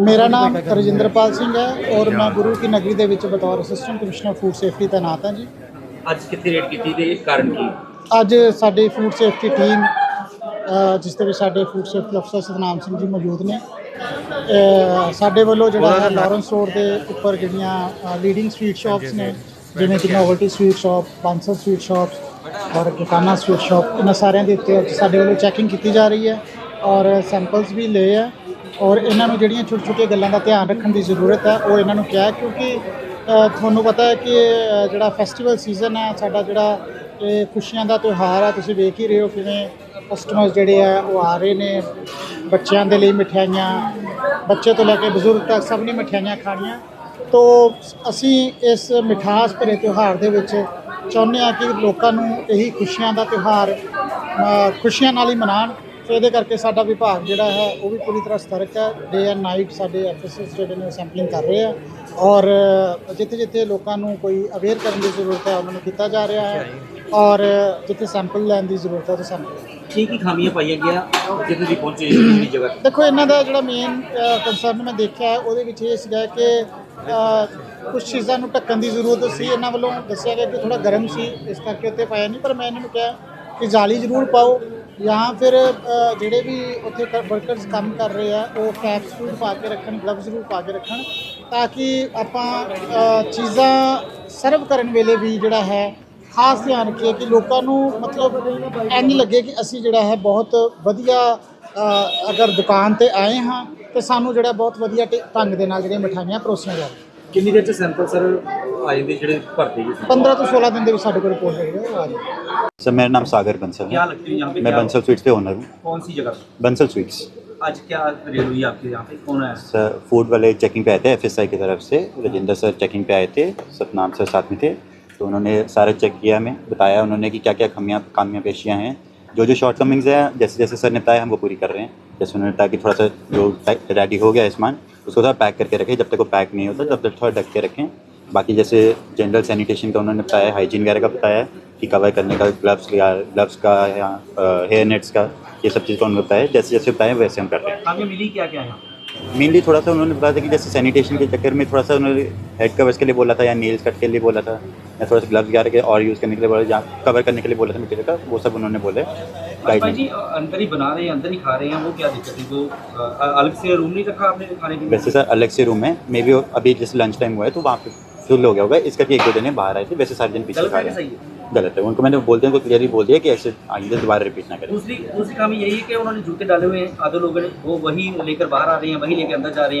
ਮੇਰਾ ਨਾਮ ਰਜਿੰਦਰਪਾਲ ਸਿੰਘ ਹੈ ਔਰ ਮੈਂ ਗੁਰੂ ਕੀ ਨਗਰੀ ਦੇ ਵਿੱਚ ਬਤੌਰ ਅਸਿਸਟੈਂਟ ਕਮਿਸ਼ਨਰ ਫੂਡ ਸੇਫਟੀ ਤੈਨਾਤ ਹਾਂ ਜੀ। ਅੱਜ ਕਿੱਥੇ ਰੇਡ ਕੀਤੀ ਤੇ ਕਾਰਨ ਕੀ? ਅੱਜ ਸਾਡੀ ਫੂਡ ਸੇਫਟੀ ਟੀਮ ਜਿਸ ਦੇ ਵਿੱਚ ਸਾਡੇ ਫੂਡ ਸੇਫਟੀ ਅਫਸਰ ਸਤਨਾਮ ਸਿੰਘ ਜੀ ਮੌਜੂਦ ਨੇ। ਸਾਡੇ ਵੱਲੋਂ ਜਿਹੜਾ ਲਾਰੈਂਸ ਰੋਡ ਦੇ ਉੱਪਰ ਜਿਹੜੀਆਂ ਲੀਡਿੰਗ ਸਵੀਟ ਸ਼ਾਪਸ ਨੇ ਜਿਵੇਂ ਕਿ novelty sweet shop Bansal sweet shops ਔਰ ਕਿਕਾਨਾ ਸਵੀਟ ਸ਼ਾਪ ਇਹਨਾਂ ਸਾਰਿਆਂ ਦੇ ਉੱਤੇ ਸਾਡੇ ਵੱਲੋਂ ਚੈਕਿੰਗ ਕੀਤੀ ਜਾ ਰਹੀ ਹੈ ਔਰ ਸੈਂਪਲਸ ਵੀ ਲਏ ਆ। ਔਰ ਇਹਨਾਂ ਨੂੰ ਜਿਹੜੀਆਂ ਛੋਟੀ ਛੋਟੀਆਂ ਗੱਲਾਂ ਦਾ ਧਿਆਨ ਰੱਖਣ ਦੀ ਜ਼ਰੂਰਤ ਹੈ, ਉਹ ਇਹਨਾਂ ਨੂੰ ਕਿਹਾ ਕਿਉਂਕਿ ਤੁਹਾਨੂੰ ਪਤਾ ਹੈ ਕਿ ਜਿਹੜਾ ਫੈਸਟੀਵਲ ਸੀਜ਼ਨ ਹੈ, ਸਾਡਾ ਜਿਹੜਾ ਇਹ ਖੁਸ਼ੀਆਂ ਦਾ ਤਿਉਹਾਰ ਆ, ਤੁਸੀਂ ਵੇਖ ਹੀ ਰਹੇ ਹੋ ਕਿਵੇਂ ਕਸਟਮਰਸ ਜਿਹੜੇ ਆ, ਉਹ ਆ ਰਹੇ ਨੇ, ਬੱਚਿਆਂ ਦੇ ਲਈ ਮਠਿਆਈਆਂ ਬੱਚੇ ਤੋਂ ਲੈ ਕੇ ਬਜ਼ੁਰਗ ਤੱਕ ਸਭ ਨੇ ਮਠਿਆਈਆਂ ਖਾਣੀਆਂ। ਤੋ, ਅਸੀਂ ਇਸ ਮਿਠਾਸ ਭਰੇ ਤਿਉਹਾਰ ਦੇ ਵਿੱਚ ਚਾਹੁੰਦੇ ਹਾਂ ਕਿ ਲੋਕਾਂ ਨੂੰ ਇਹੀ ਖੁਸ਼ੀਆਂ ਦਾ ਤਿਉਹਾਰ ਖੁਸ਼ੀਆਂ ਨਾਲ ਹੀ ਮਨਾਉਣ। ਤੇ ਇਹਦੇ ਕਰਕੇ ਸਾਡਾ ਵਿਭਾਗ ਜਿਹੜਾ ਹੈ ਉਹ ਵੀ ਪੂਰੀ ਤਰ੍ਹਾਂ ਸਤਰਕ ਹੈ। ਡੇ ਐਂਡ ਨਾਈਟ ਸਾਡੇ ਐਫਐਸਐਸ ਜਿਹੜੇ ਨੇ ਸੈਂਪਲਿੰਗ ਕਰ ਰਹੇ ਆ। ਔਰ ਜਿੱਥੇ ਜਿੱਥੇ ਲੋਕਾਂ ਨੂੰ ਕੋਈ ਅਵੇਅਰ ਕਰਨ ਦੀ ਜ਼ਰੂਰਤ ਹੈ ਉਹਨਾਂ ਨੂੰ ਕੀਤਾ ਜਾ ਰਿਹਾ ਹੈ। ਔਰ ਜਿੱਥੇ ਸੈਂਪਲ ਲੈਣ ਦੀ ਜ਼ਰੂਰਤ ਹੈ ਉਹ ਸੈਂਪਲ ਕੀ ਕੀ ਖਾਮੀਆਂ ਪਾਈਆਂ ਗਿਆ ਜੇ ਤੁਸੀਂ ਪਹੁੰਚੇ ਇਸ ਜਗ੍ਹਾ ਤੇ? ਦੇਖੋ ਇਹਨਾਂ ਦਾ ਜਿਹੜਾ ਮੇਨ ਕੰਸਰਨ ਮੈਂ ਦੇਖਿਆ ਹੈ ਉਹਦੇ ਵਿੱਚ ਇਹ ਸੀਗਾ ਕਿ ਕੁਝ ਚੀਜ਼ਾਂ ਨੂੰ ਢੱਕਣ ਦੀ ਜ਼ਰੂਰਤ ਸੀ। ਇਹਨਾਂ ਵੱਲੋਂ ਦੱਸਿਆ ਗਿਆ ਕਿ ਥੋੜਾ ਗਰਮ ਸੀ ਇਸ ਕਰਕੇ ਉੱਤੇ ਪਾਇਆ ਨਹੀਂ ਪਰ ਮੈਂ ਇਹਨਾਂ ਨੂੰ ਕਿਹਾ ਕਿ ਜਾਲੀ ਜ਼ਰੂਰ ਪਾਓ। ਜਾਂ ਫਿਰ ਜਿਹੜੇ ਵੀ ਉੱਥੇ ਵਰਕਰਸ ਕੰਮ ਕਰ ਰਹੇ ਆ ਉਹ ਕੈਪ ਜ਼ਰੂਰ ਪਾ ਕੇ ਰੱਖਣ ਗਲਵਜ਼ ਜ਼ਰੂਰ ਪਾ ਕੇ ਰੱਖਣ ਤਾਂ ਕਿ ਆਪਾਂ ਚੀਜ਼ਾਂ ਸਰਵ ਕਰਨ ਵੇਲੇ ਵੀ ਜਿਹੜਾ ਹੈ ਖਾਸ ਧਿਆਨ ਰੱਖੀਏ ਕਿ ਲੋਕਾਂ ਨੂੰ ਮਤਲਬ ਇੰਝ ਲੱਗੇ ਕਿ ਅਸੀਂ ਜਿਹੜਾ ਹੈ ਬਹੁਤ ਵਧੀਆ ਅਗਰ ਦੁਕਾਨ ਤੇ ਆਏ ਹਾਂ ਤੇ ਸਾਨੂੰ ਜਿਹੜਾ ਬਹੁਤ ਵਧੀਆ ਢ- ਢੰਗ ਦੇ ਨਾਲ ਜਿਹੜੀਆਂ ਮਠਾਈਆਂ ਪਰੋਸੀਆਂ ਜਾਣ ਕਿੰਨੀ ਦੇਰ ਚ ਸੈਂਪਲ ਸਰ ਆ ਜਾਂਦੇ ਜਿਹੜੇ ਭਰਦੇ ਜੀ 15 ਤੋਂ 16 ਦਿਨ ਦੇ ਵਿੱਚ ਸਾਡੇ ਕੋਲ ਰਿਪੋਰਟ ਜਿਹੜੀ ਹੈ ਉਹ ਆ ਜਾਏਗੀ सर मेरा नाम सागर बंसल क्या है लगती है यहाँ पे मैं क्या बंसल स्वीट्स पे ओनर हूँ कौन सी जगह पे? बंसल स्वीट्स आज क्या रेड हुई आपके यहाँ पे कौन है सर फूड वाले चेकिंग पे आए थे एफएसआई की तरफ से राजेंद्र सर चेकिंग पे आए थे सतनाम सर साथ में थे तो उन्होंने सारा चेक किया हमें बताया उन्होंने कि क्या क्या खामियाँ कामियाँ पेशियाँ हैं जो जो शॉर्ट कमिंग्स हैं जैसे जैसे सर ने बताया हम वो पूरी कर रहे हैं जैसे उन्होंने बताया कि थोड़ा सा जो रेडी हो गया है सामान उसको थोड़ा पैक करके रखें जब तक वो पैक नहीं होता जब तक थोड़ा ढक के रखें बाकी जैसे जनरल सैनिटेशन का उन्होंने बताया हाइजीन वगैरह का बताया कि कवर करने का ग्लव्स ग्लव्स का या हेयर नेट्स का ये सब चीज़ का उन्होंने बताया। जैसे जैसे बताया वैसे हम कर रहे हैं। खामियाँ मिली क्या क्या यहाँ मेनली थोड़ा सा उन्होंने बताया था कि जैसे सैनिटेशन के चक्कर में थोड़ा सा उन्होंने हेड कवर्स के लिए बोला था या नेल्स कट के लिए बोला था या थोड़ा सा ग्लव्स वगैरह के और यूज़ करने के लिए बोला या कवर करने के लिए बोला था मटेरियल का वो सब उन्होंने बोले। गाइडलाइन जी अंदर ही बना रहे हैं अंदर ही खा रहे हैं वो क्या दिक्कत है? वो अलग से रूम नहीं रखा आपने खाने के लिए? वैसे सर अलग से रूम है। मे बी अभी जैसे लंच टाइम हुआ है तो वहाँ पे फुल हो गया होगा। इस करके एक दो जने बाहर आए थे वैसे सारे दिन पीछे खा है रहे हैं। गलत है। उनको मैंने बोलते हैं उनको क्लियरली बोल दिया कि ऐसे आइंदा दोबारा रिपीट ना करें। दूसरी दूसरी काम यही है कि उन्होंने जूते डाले हुए हैं आधे लोगों ने वो वही लेकर बाहर आ रहे हैं वही लेकर अंदर जा रहे